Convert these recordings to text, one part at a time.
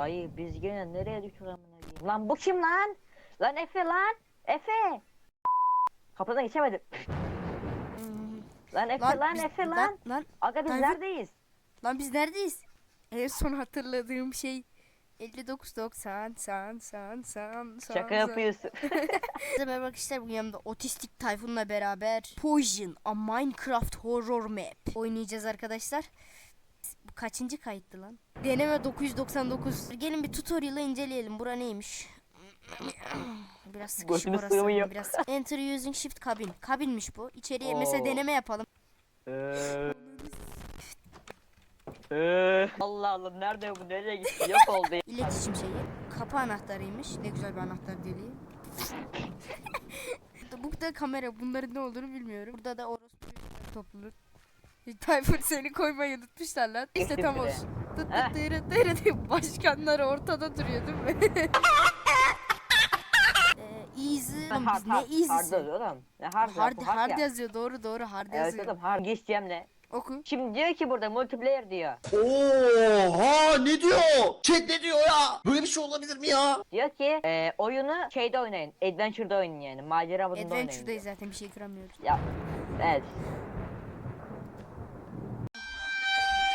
Dayı biz gene nereye düştük amına koyayım? Lan bu kim lan? Lan Efe lan. Efe. Kapıdan geçemedim. Lan Efe lan, biz- Efe lan. lan, lan, Aga biz Tayfun- neredeyiz? lan biz neredeyiz? En son hatırladığım şey 59 90 san san san san. Şaka yapıyorsun. Merhaba arkadaşlar bugün yanımda otistik Tayfun'la beraber Poison a Minecraft Horror Map oynayacağız arkadaşlar. Bu kaçıncı kayıttı lan? Deneme 999. Gelin bir tutorial'ı inceleyelim. Bura neymiş? Biraz sıkışık Gözünü orası. sığmıyor. Biraz. Enter using shift cabin. Kabinmiş bu. İçeriye Oo. mesela deneme yapalım. Eee. Eee. Allah Allah nerede bu nereye gitti yok oldu. ya. İletişim şeyi. Kapı anahtarıymış. Ne güzel bir anahtar deliği. Bu da kamera. Bunların ne olduğunu bilmiyorum. Burada da orospu topluluk. Tayfur seni koymayı unutmuşlar lan. İşte tam olsun. Tıt tırı tırı tırı. Başkanlar ortada duruyor değil mi? Ee, easy. Oğlum biz ne hard easy'si? oğlum. Ne hard Hard, bu hard ya. yazıyor doğru doğru hard Evet yazıyor. oğlum hard geçeceğim ne? Oku. Şimdi diyor ki burada multiplayer diyor. Oha ne diyor? Chat ne diyor ya? Böyle bir şey olabilir mi ya? Diyor ki e, oyunu şeyde oynayın. Adventure'da oynayın yani. Macera modunda oynayın. Adventure'dayız zaten bir şey kıramıyoruz. Ya evet.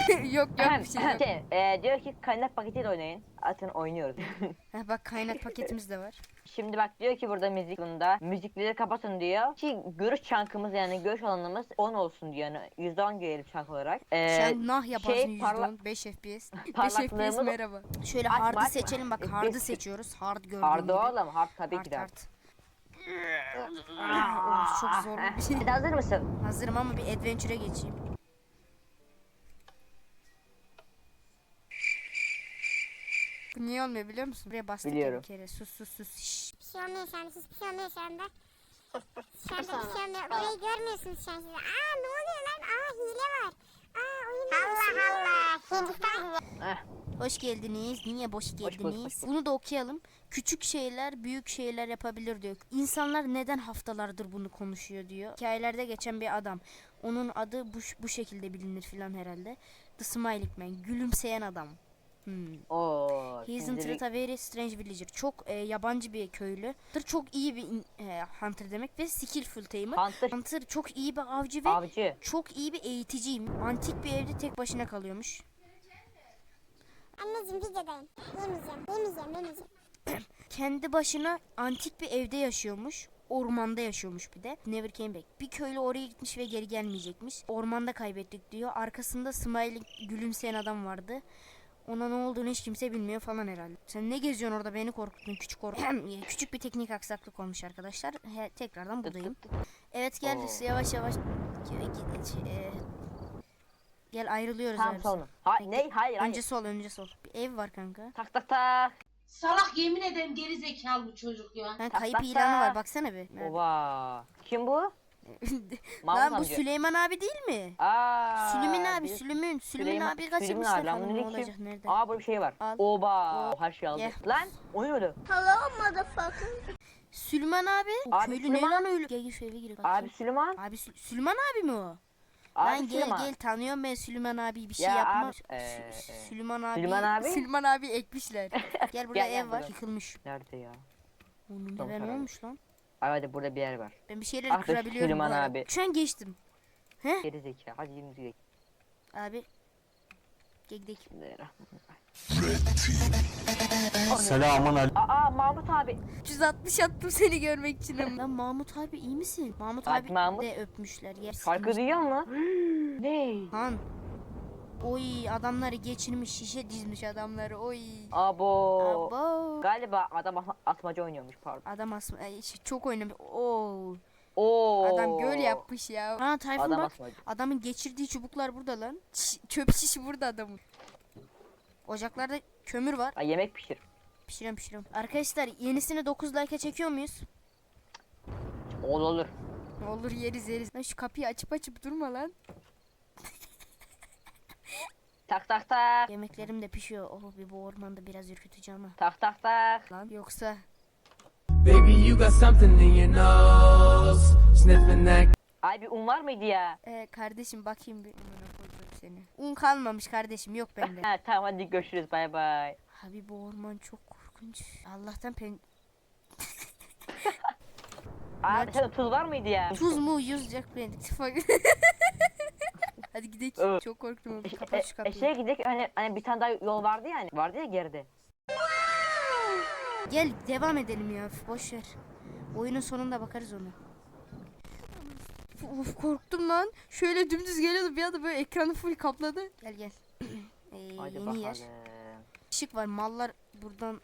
yok yok bir şey yok. Şey, e, diyor ki kaynak paketiyle oynayın. Zaten oynuyoruz. Heh, bak kaynak paketimiz de var. Şimdi bak diyor ki burada müzik bunda. Müzikleri kapatın diyor. Ki görüş çankımız yani görüş alanımız 10 olsun diyor. Yani %10 görelim çank olarak. Ee, Sen nah yaparsın şey, parla- %10 5 FPS. 5 FPS merhaba. Şöyle Açma, hard'ı açma. seçelim bak hard'ı seçiyoruz. Hard gördüğün Hard gibi. oğlum hard tabii Hard ki de. hard. Çok zor bir şey. Hazır mısın? Hazırım ama bir adventure'a geçeyim. Niye olmuyor biliyor musun? Buraya bastık Biliyorum. bir kere. Sus sus sus. Şşş. Bir şey olmuyor şu anda. Hiçbir şey olmuyor şu anda. Şu anda bir şey olmuyor. Orayı görmüyorsunuz şu an siz. Aa ne oluyor lan? Aa hile var. Aa oyun Allah Allah. Hindistan. Hoş geldiniz. Niye boş geldiniz? hoş bulduk. Bunu da okuyalım. Küçük şeyler büyük şeyler yapabilir diyor. İnsanlar neden haftalardır bunu konuşuyor diyor. Hikayelerde geçen bir adam. Onun adı bu, bu şekilde bilinir filan herhalde. The Smiling Man. Gülümseyen adam. Hmm. Oo. He is in a very strange villager. Çok e, yabancı bir köylü. Hunter çok iyi bir e, hunter demek ve skillful tamer. Hunter Hunter çok iyi bir avcı ve avcı. çok iyi bir eğiticiyim. Antik bir evde tek başına kalıyormuş. Anneciğim videodayım. Yemeyeceğim. Yemeyeceğim. Yemeyeceğim. Kendi başına antik bir evde yaşıyormuş. Ormanda yaşıyormuş bir de. Never came back. Bir köylü oraya gitmiş ve geri gelmeyecekmiş. Ormanda kaybettik diyor. Arkasında smiling gülümseyen adam vardı. Ona ne olduğunu hiç kimse bilmiyor falan herhalde. Sen ne geziyorsun orada beni korkuttun küçük korku. küçük bir teknik aksaklık olmuş arkadaşlar. He, tekrardan buradayım. Evet gel Oo. yavaş yavaş. Ge- e, Gel ayrılıyoruz. Tamam abi. sonra. Ha, ne? Hayır hayır. Önce sol önce sol. Bir ev var kanka. Tak tak tak. Salak yemin ederim geri zekalı bu çocuk ya. Tak, kayıp tak, ilanı var tak. baksana bir. Nerede? Oba. Kim bu? Mahmut Lan bu amca. Süleyman abi değil mi? Aa. Süleyman abi, bir- Süleyman, Süleyman Süleyman- abi Süleyman kaçırmışlar abi, lan ne ne olacak kim? nerede? Aa burada bir şey var. Al. Oba. Her şey aldı. Ye. Lan oyun öldü. Süleyman abi, Abi köylü Süleyman- ne lan öyle? Gel gel şu eve gir bakayım. Abi Süleyman. Abi Sü- Süleyman abi mi o? Abi lan gel Süleyman. gel tanıyorum ben Süleyman abi bir şey Ya yapma. abi, Sü- eee, Sü- eee, Süleyman abi. Süleyman abi? Süleyman abi ekmişler. gel burada Gel, gel ev var burada. yıkılmış. Nerede ya? Onun Tamam, ne tamam. olmuş lan? Abi hadi burada bir yer var. Ben bir şeyleri Ah be kırabiliyorum. Süleyman bu arada. abi. Şu an geçtim. He? Geri zeka. Hadi yürü gidelim. Abi. Gel gidelim. Selamun aleyküm. Aa Mahmut abi. 360 attım seni görmek için. ama. Lan Mahmut abi iyi misin? Mahmut Bak abi Mahmut. de öpmüşler. Yer Şarkı duyuyor musun? ne? Han. Oy adamları geçirmiş şişe dizmiş adamları. Oy. Abo. Abo. Galiba adam at- atmaca oynuyormuş pardon. Adam asma ş- çok oynamış. Oo. Oo. Adam göl yapmış ya. Ha Tayfun Adam bak. asmacı. Adamın geçirdiği çubuklar burada lan. Ç- çöp şişi burada adamın. Ocaklarda kömür var. Ay yemek pişir. Pişiriyorum pişiriyorum. Arkadaşlar yenisini 9 like'a çekiyor muyuz? Ol olur. Olur yeriz yeriz. Lan şu kapıyı açıp açıp durma lan. Tak tak tak. Yemeklerim de pişiyor. Oh bir bu ormanda biraz ürkütücü ama. Tak tak tak. Lan yoksa Baby, you got something in your nose. Sniffing that Ay bir un var mıydı ya? Ee, kardeşim bakayım bir. Amına koydum seni. Un kalmamış kardeşim yok bende. Ha tamam hadi görüşürüz bay bay. Tabii bu orman çok korkunç. Allah'tan pen... Abi sen tuz var mıydı ya? Tuz mu yüzecek beni. Hadi gidelim. Evet. Çok korktum. E, Kapat şu e, kapıyı. şeye gidelim hani, hani bir tane daha yol vardı ya hani. Vardı ya geride. Gel devam edelim ya. üf, Boş ver. Oyunun sonunda bakarız ona. Of korktum lan. Şöyle dümdüz geliyordu bir anda böyle ekranı full kapladı. Gel gel. Ee, Hadi yeni bakalım. yer. Işık var. Mallar buradan.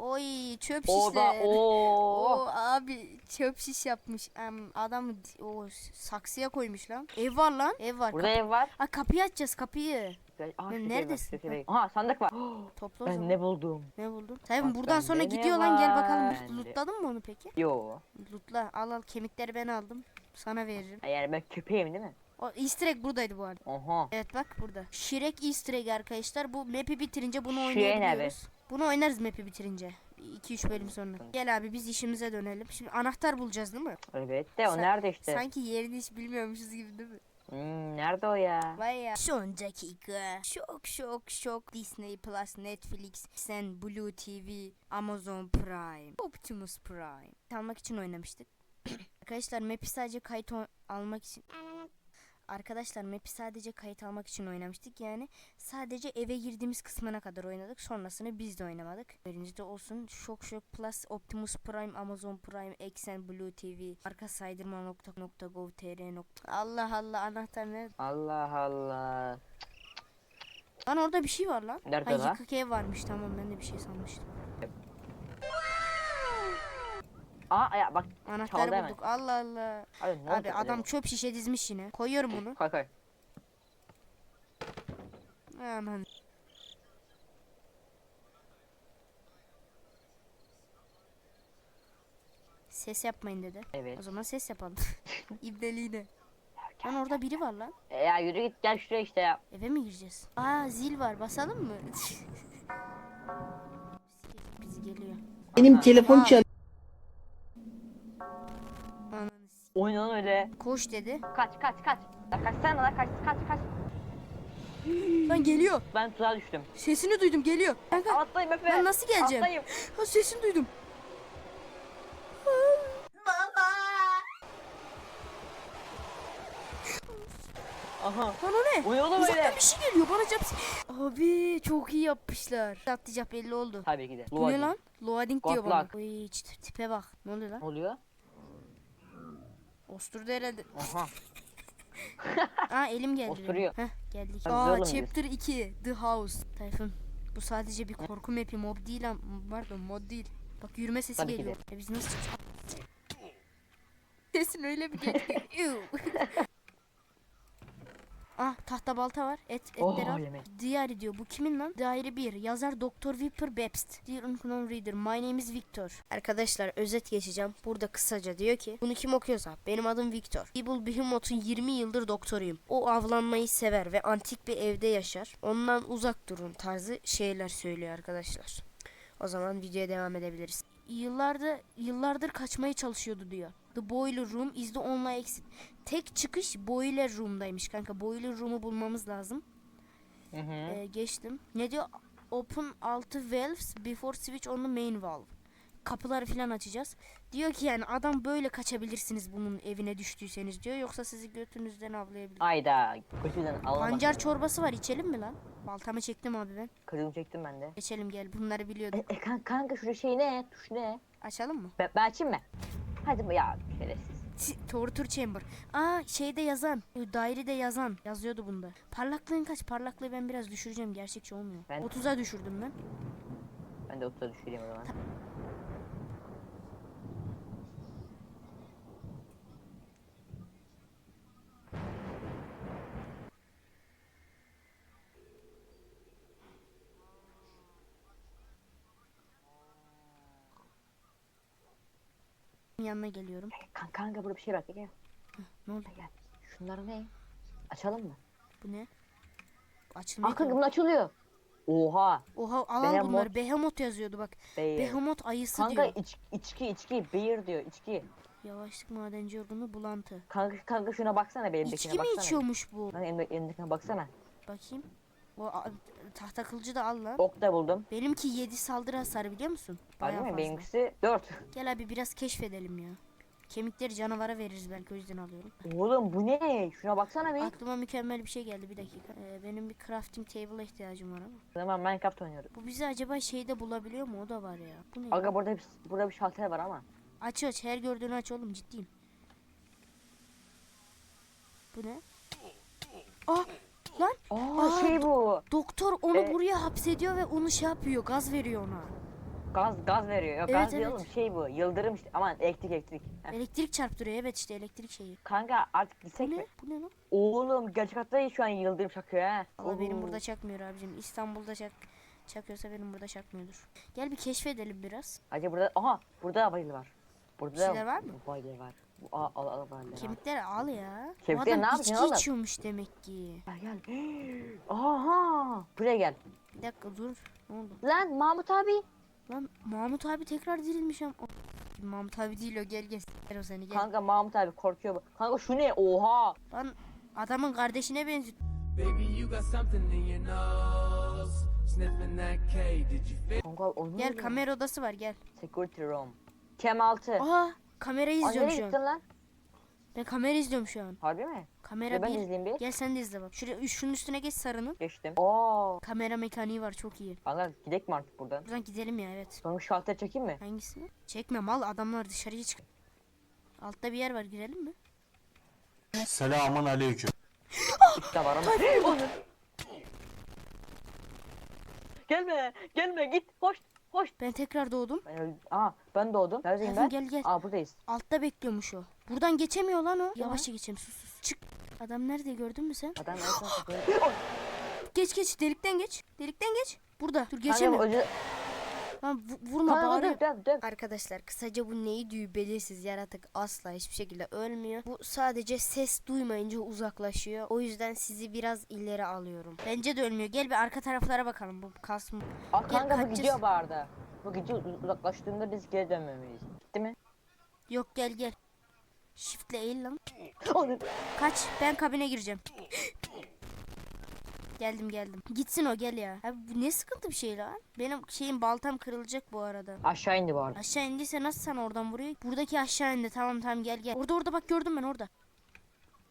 Oy çöp O da şişler. o. Oo abi çöp şiş yapmış. Em, adam o saksıya koymuş lan. Ev var lan. Ev var. Burada ev var. Aa, kapıyı açacağız kapıyı. Şu neredesin? Aha sandık var. Topla o zaman. ben ne buldum? Ne buldun? Tabii Bak buradan sonra ne gidiyor lan gel bakalım. var? Lootladın mı onu peki? Yo. Lootla al al kemikleri ben aldım. Sana veririm. Yani ben köpeğim değil mi? O easter egg buradaydı bu arada. Oha. Evet bak burada. Shrek easter egg arkadaşlar. Bu map'i bitirince bunu Shrek oynayabiliyoruz. Bunu oynarız map'i bitirince. 2-3 bölüm sonra. Gel abi biz işimize dönelim. Şimdi anahtar bulacağız değil mi? Evet de o Sen- nerede işte? Sanki yerini hiç bilmiyormuşuz gibi değil mi? Hmm, nerede o ya? Vay ya. Son dakika. Şok şok şok. Disney Plus, Netflix, Sen Blue TV, Amazon Prime, Optimus Prime. Almak için oynamıştık. Arkadaşlar map'i sadece kayıt almak için Arkadaşlar map'i sadece kayıt almak için oynamıştık. Yani sadece eve girdiğimiz kısmına kadar oynadık. Sonrasını biz de oynamadık. Önünüzde olsun. Şok Şok Plus, Optimus Prime, Amazon Prime, Exen Blue TV, arka saydırma.gov.tr. Allah Allah anahtar nerede? Allah Allah. Lan orada bir şey var lan. Nerede lan? yıkık ev varmış tamam ben de bir şey sanmıştım. Aa ya bak Anahtarı Çaldı hemen. bulduk. Allah Allah. abi ne Abi adam acaba? çöp şişe dizmiş yine. Koyuyorum bunu. Koy koy. Aman. Ses yapmayın dedi. Evet. O zaman ses yapalım. İbdeliğine. Lan orada biri var lan. E, ya yürü git gel şuraya işte ya. Eve mi gireceğiz? Aa zil var. Basalım mı? Bizi geliyor. Benim telefon Aa. çal. Ananı s- Oynan öyle. Koş dedi. Kaç kaç kaç. La kaçsana la kaç kaç kaç. Lan geliyor. Ben tuzağa düştüm. Sesini duydum geliyor. Kanka Atlayayım Efe. Ben nasıl geleceğim? Atlayayım. ha, sesini duydum. Aha. Lan o ne? Oğlum Uzaktan öyle? bir şey geliyor bana caps. Abi çok iyi yapmışlar. Atlayacak belli oldu. Tabii ki de. Bu ne Loading. lan? Loading diyor bana. Oy tipe bak. Ne oluyor lan? Ne oluyor? Osturdu herhalde. Aha. Aa elim geldi. Osturuyor. Heh geldik. Aa zorla mı chapter 2 The House. Tayfun. Bu sadece bir korku mapi mob değil ama pardon mod değil. Bak yürüme sesi Tabii ki geliyor. E biz nasıl çıkacağız? Sesin öyle bir. Ew. ah tahta balta var. Et etleri Oh, al. yemek. Diğeri diyor. Bu kimin lan? Diğeri 1. Yazar Dr. Viper Bebst. Dear Unknown Reader. My name is Victor. Arkadaşlar özet geçeceğim. Burada kısaca diyor ki. Bunu kim okuyorsa. Benim adım Victor. Evil Behemoth'un 20 yıldır doktoruyum. O avlanmayı sever ve antik bir evde yaşar. Ondan uzak durun tarzı şeyler söylüyor arkadaşlar. O zaman videoya devam edebiliriz. Yıllarda yıllardır kaçmaya çalışıyordu diyor. The Boiler Room is the only exit. Tek çıkış Boiler Room'daymış kanka. Boiler Room'u bulmamız lazım. Hı hı. Ee, geçtim. Ne diyor? Open altı valves before switch on the main valve. Kapıları falan açacağız. Diyor ki yani adam böyle kaçabilirsiniz bunun evine düştüyseniz diyor. Yoksa sizi götünüzden avlayabilir. Ayda. Kötüden alamadım. Pancar çorbası var içelim mi lan? Baltamı çektim abi ben. Kırığımı çektim ben de. Geçelim gel bunları biliyordum. E, e kan- kanka şurada şey ne? Tuş ne? Açalım mı? Ben, ben açayım mı? Hadi bu ya şerefsiz. Torture Chamber. Aa şeyde yazan. e, Dairede yazan. Yazıyordu bunda. Parlaklığın kaç? Parlaklığı ben biraz düşüreceğim. Gerçekçi olmuyor. Ben- 30'a düşürdüm ben. Ben de otuza düşüreyim o zaman. Yanına geliyorum. Kan kanka burada bir şey bak gel. Ne oldu? Gel. Şunları ne? Açalım mı? Bu ne? Açılmıyor. Aa kanka ki. bunu açılıyor. Oha. Oha al al Behemoth. bunları. Behemoth yazıyordu bak. Beyer. Behemoth ayısı Kanka diyor. iç, içki içki beer diyor içki. Yavaşlık madenci yorgunu bulantı. Kanka kanka şuna baksana benim İçki mi içiyormuş bu? Lan elimde, elimdekine baksana. Bakayım. O tahta kılıcı da al lan. Ok da buldum. Benimki 7 saldırı hasarı biliyor musun? Bayağı Harbi mi? fazla. Benimkisi 4. Gel abi biraz keşfedelim ya. Kemikleri canavara veririz belki o yüzden alıyorum. Oğlum bu ne? Şuna baksana bir. Aklıma mükemmel bir şey geldi bir dakika. Ee, benim bir crafting table'a ihtiyacım var ama. Zaman Minecraft oynuyoruz. Bu bizi acaba şeyde bulabiliyor mu? O da var ya. Bu ne? ya? Aga burada bir, burada bir şalter var ama. Aç aç her gördüğünü aç oğlum ciddiyim. Bu ne? Ah lan Aa, Aa. şey bu. doktor onu E- buraya hapsediyor ve onu şey yapıyor gaz veriyor ona. Gaz gaz veriyor. Yok Evet, gaz evet. oğlum şey bu. Yıldırım işte. Aman elektrik elektrik. Heh. Elektrik çarptırıyor evet işte elektrik şeyi. Kanka artık gitsek Bu mi? Bu ne lan? Oğlum gerçek hayatta şu an yıldırım çakıyor ha. Allah benim burada çakmıyor abicim. İstanbul'da çak çakıyorsa benim burada çakmıyordur. Gel bir keşfedelim biraz. Acaba burada aha burada da bayıl var. Burada Bir şeyler var mı? Bayıl var. Bu al al al var. Kemikleri al ya. Kemikleri ne içki oğlum? içiyormuş demek ki. Gel gel. Aha. Buraya gel. Bir dakika dur. Ne oldu? Lan Mahmut abi. Lan Mahmut abi tekrar dirilmiş ama. Mahmut abi değil o gel gel. Gel o seni gel. Kanka Mahmut abi korkuyor bu. Kanka şu ne? Oha. Lan adamın kardeşine benziyor. Baby, you got something in your nose. Sniffing that K, did you feel? Kanka Gel kamera odası var gel. Security room. Kem 6. Aha kamerayı Aa, izliyorum şu an. lan? Ben kamera izliyorum şu an. Harbi mi? Kamera Ya ben bir. izleyeyim bir. Gel sen de izle bak. Şuraya şunun üstüne geç sarının. Geçtim. Oo. Kamera mekaniği var çok iyi. Kanka gidek mi artık buradan? Buradan gidelim ya evet. Sonra bir şalter çekeyim mi? Hangisini? Çekme mal adamlar dışarıya çık. Altta bir yer var girelim mi? Selamun aleyküm. İşte var ama. Gelme. Gelme git. Hoş. Hoş. Ben tekrar doğdum. Ben öldüm. Aa ben doğdum. Neredeyim ben? gel gel. Aa buradayız. Altta bekliyormuş o. Buradan geçemiyor lan o. Yavaşça geçelim sus sus. Çık. Adam nerede gördün mü sen? Adam en son kapıyı- Geç geç delikten geç. Delikten geç. Burada. Dur Kanka geçemiyor. öldü. Vu- vurma Kanka bağırıyor. dur dur. Arkadaşlar kısaca bu neydi belirsiz yaratık asla hiçbir şekilde ölmüyor. Bu sadece ses duymayınca uzaklaşıyor. O yüzden sizi biraz ileri alıyorum. Bence de ölmüyor. Gel bir arka taraflara bakalım. Bu kas mı? Aa kanka bu gidiyor barda. Bu gidiyor uzaklaştığında biz geri dönmemeliyiz. Gitti mi? Yok gel gel. Shift'le eğil lan. Kaç. Ben kabine gireceğim. Geldim geldim. Gitsin o gel ya. Abi bu ne sıkıntı bir şey lan. Benim şeyim baltam kırılacak bu arada. Aşağı indi bu arada. Aşağı indiyse nasıl sen oradan vuruyor? Buradaki aşağı indi. Tamam tamam gel gel. Orada orada bak gördüm ben orada.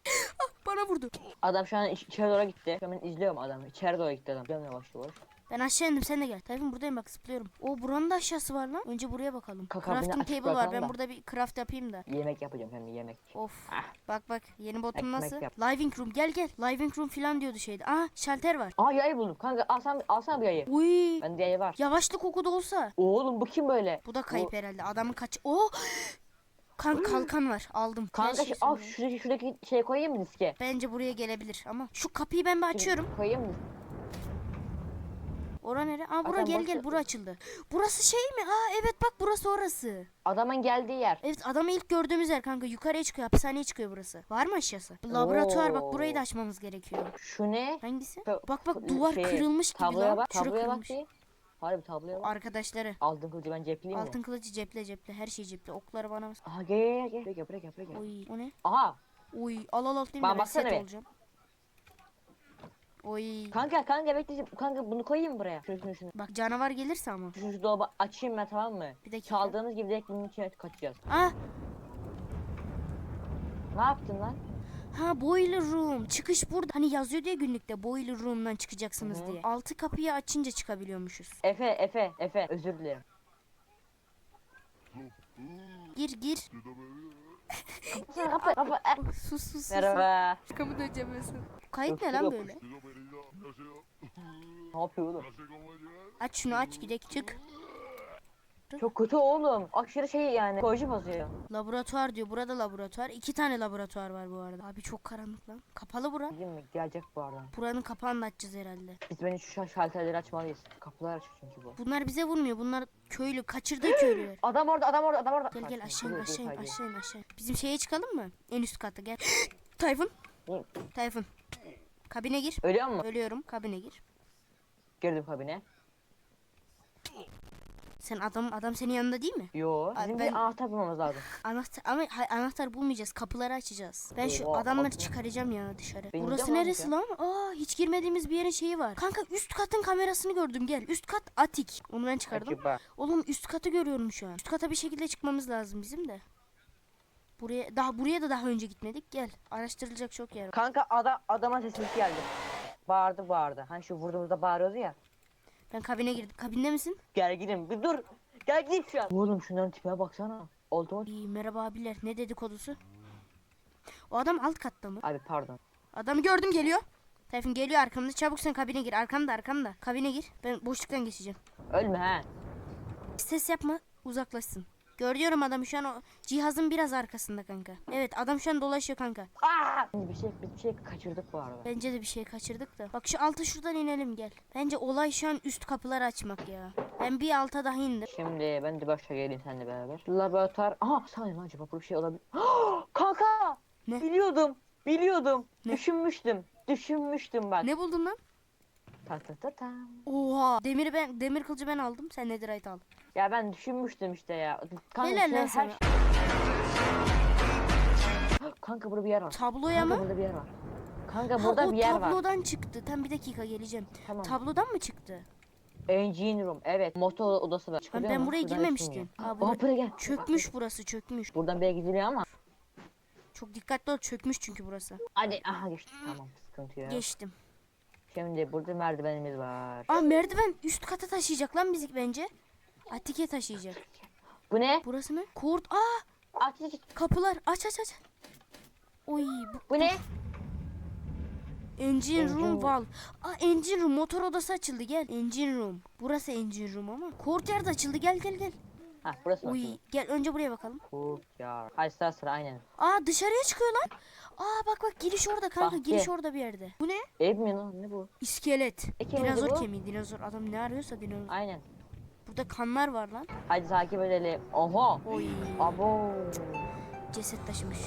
ah, bana vurdu. Adam şu an iç- içeri doğru gitti. Şu an ben izliyorum adamı. İçeri doğru gitti adam. Gidiyorum yavaş yavaş. Ben aşağı indim sen de gel. Tayfun buradayım bak zıplıyorum. O buranın da aşağısı var lan. Önce buraya bakalım. Kakabini Crafting table var. Ben da. burada bir craft yapayım da. Yemek yapacağım kendi yemek. Of. Ah. Bak bak yeni botum Ekmek nasıl? yap. Living room gel gel. Living room falan diyordu şeyde. Aa şalter var. Aa yayı buldum. Kanka alsana, alsana bir yayı. Uy. Bende yayı var. Yavaşlık oku da olsa. Oğlum bu kim böyle? Bu da kayıp herhalde. Adamın kaç... Oh! Kan kalkan var. Aldım. Kanka şey al şuradaki, şuradaki şey koyayım mı diske? Bence buraya gelebilir ama şu kapıyı ben bir açıyorum. Koyayım mı? Ora nere? Aa bura Adam gel gel bura açıldı. Burası şey mi? Aa evet bak burası orası. Adamın geldiği yer. Evet adamı ilk gördüğümüz yer kanka yukarıya çıkıyor hapishaneye çıkıyor burası. Var mı aşağısı? Laboratuvar bak burayı da açmamız gerekiyor. Şu ne? Hangisi? Şu- Bak bak duvar şey, kırılmış gibi Tabloya lan. bak. Şura Tabloya bak kırılmış. bir. Harbi tabloya bak. Arkadaşları. Altın kılıcı ben cepleyeyim mi? Altın kılıcı ceple ceple her şey ceple. Okları bana mı? Aha gel gel gel. Buraya gel buraya gel buraya gel. Oy o ne? Aha. Oy al al al değil mi? Ben baksana bir. olacağım. Oy. Kanka kanka bekle. Kanka bunu koyayım buraya. Şunu şunu şunu. Bak canavar gelirse ama. Şunu şu dolabı açayım ben tamam mı? Bir dakika. Çaldığımız gibi direkt bunun içine kaçacağız. Ah Ne yaptın lan? ha boiler room. Çıkış burada. Hani yazıyor diye günlükte boiler room'dan çıkacaksınız Hı diye. Altı kapıyı açınca çıkabiliyormuşuz. Efe Efe Efe özür dilerim. Gir gir. Kapı kapı. sus sus sus. Merhaba. Arkamı döneceğim. Kayıt ne lan böyle? Ne yapıyor oğlum? Aç şunu aç gidek çık. Çok kötü oğlum. Aşırı şey yani. Psikoloji bozuyor. Laboratuvar diyor. Burada laboratuvar. İki tane laboratuvar var bu arada. Abi çok karanlık lan. Kapalı bura. Değil mi? Gelecek bu arada. Buranın kapağını da açacağız herhalde. Biz bence şu şal- şalterleri açmalıyız. Kapılar açık çünkü bu. Bunlar bize vurmuyor. Bunlar köylü. Kaçırdığı köylüler. Adam orada adam orada adam orada. Gel gel aşağı in aşağı in aşağı in aşağı in. Bizim şeye çıkalım mı? En üst kata gel. Tayfun. Tayfun. Kabine gir. Ölüyor mu? Ölüyorum. Kabine gir. Girdim kabine. Sen adam adam senin yanında değil mi? Yo. Bizim ben- bir anahtar bulmamız lazım. Anahtar ama hay- anahtar bulmayacağız. Kapıları açacağız. Ben şu Oha, adamları kapı. çıkaracağım ya dışarı. Benim Burası neresi ya. lan? Aa hiç girmediğimiz bir yerin şeyi var. Kanka üst katın kamerasını gördüm gel. Üst kat atik. Onu ben çıkardım. Acaba. Oğlum üst katı görüyorum şu an. Üst kata bir şekilde çıkmamız lazım bizim de. Buraya daha buraya da daha önce gitmedik. Gel. Araştırılacak çok yer var. Kanka adam adama sesimiz geldi. Bağırdı bağırdı. Hani şu vurduğumuzda bağırıyordu ya. Ben kabine girdim. Kabinde misin? Gel gidin bir dur. Gel gidin şu an. Oğlum şunların tipine baksana. Oldu? İyi, merhaba abiler. Ne dedikodusu? O adam alt katta mı? Abi pardon. Adamı gördüm geliyor. Tayfun geliyor arkamda. Çabuk sen kabine gir. Arkamda arkamda. Kabine gir. Ben boşluktan geçeceğim. Ölme ha. Ses yapma. Uzaklaşsın. Görüyorum adamı şu an o cihazın biraz arkasında kanka. Evet adam şu an dolaşıyor kanka. Aa! Bir şey bir şey kaçırdık bu arada. Bence de bir şey kaçırdık da. Bak şu alta şuradan inelim gel. Bence olay şu an üst kapıları açmak ya. Ben bir alta daha indim. Şimdi ben de başa geleyim seninle beraber. Laboratuvar. Aha saniye lan acaba bu bir şey olabilir. Kanka! Ne? Biliyordum. Biliyordum. Ne? Düşünmüştüm. Düşünmüştüm bak. Ne buldun lan? Ta ta ta ta. Oha. Demiri ben demir kılıcı ben aldım. Sen netherite al. Ya ben düşünmüştüm işte ya. Kanka, Helal lan sana. Kanka burada bir yer var. Tabloya Kanka mı? burada bir yer var. Kanka burada o bir yer var. tablodan çıktı. Tam bir dakika geleceğim. Tamam. Tablodan mı çıktı? Engine room. Evet. Motor odası var. Çıkılıyor ben mu? buraya Buradan girmemiştim. Ha, Aa, burada buraya gel. çökmüş burası çökmüş. Buradan bir gidiliyor ama. Çok dikkatli ol çökmüş çünkü burası. Hadi aha geçtik. Tamam sıkıntı yok. Geçtim. Şimdi burada merdivenimiz var. Aa merdiven üst kata taşıyacak lan bizi bence. Atike taşıyacak. Bu ne? Burası ne? Kurt. Aa aç. kapılar aç aç aç. Oy bu Bu ne? engine room valve. Aa engine room motor odası açıldı gel. Engine room. Burası engine room ama. Courtyard açıldı gel gel gel. Ha burası mı? Uy gel önce buraya bakalım. Ya. Hadi sıra sıra aynen. Aa dışarıya çıkıyor lan. Aa bak bak giriş orada kanka Bahçe. giriş orada bir yerde. Bu ne? Ev mi lan? Ne bu? İskelet. E, kemiydi dinozor bu? kemiği dinozor. Adam ne arıyorsa dinozor. Aynen. Burada kanlar var lan. Hadi takip edelim. Oha. Oy Abo. ceset taşımış.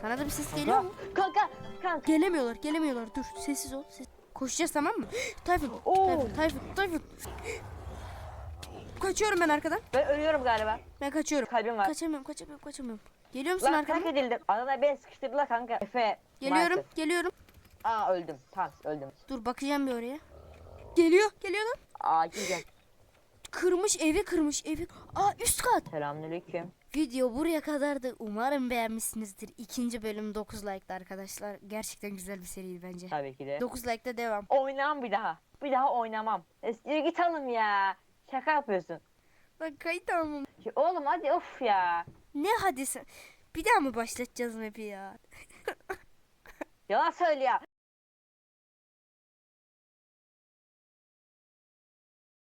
Sana da bir ses geliyor mu? Kanka. Kanka. Gelemiyorlar, gelemiyorlar. Dur, sessiz ol. Ses... Koşacağız tamam mı? Tayfun. Tayfun, Tayfun, Tayfun. Kaçıyorum ben arkadan. Ben ölüyorum galiba. Ben kaçıyorum. Kalbim var. Kaçamıyorum, kaçamıyorum, kaçamıyorum. Geliyor musun Lan arkamdan? terk edildim. Adana beni sıkıştırdılar kanka. Efe. Geliyorum, maalesef. geliyorum. Aa öldüm. Tamam öldüm. Dur bakacağım bir oraya. Geliyor, geliyor lan. Aa gel. Kırmış, evi kırmış, evi. Aa üst kat. Selamünaleyküm. Video buraya kadardı. Umarım beğenmişsinizdir. İkinci bölüm 9 like'da arkadaşlar. Gerçekten güzel bir seriydi bence. Tabii ki de. 9 like'da devam. Oynamam bir daha. Bir daha oynamam. Eskiye git hanım ya. Şaka yapıyorsun. Bak kayıt almam. Ya Oğlum hadi of ya. Ne hadi sen? Bir daha mı başlatacağız map'i ya? Yalan söyle ya.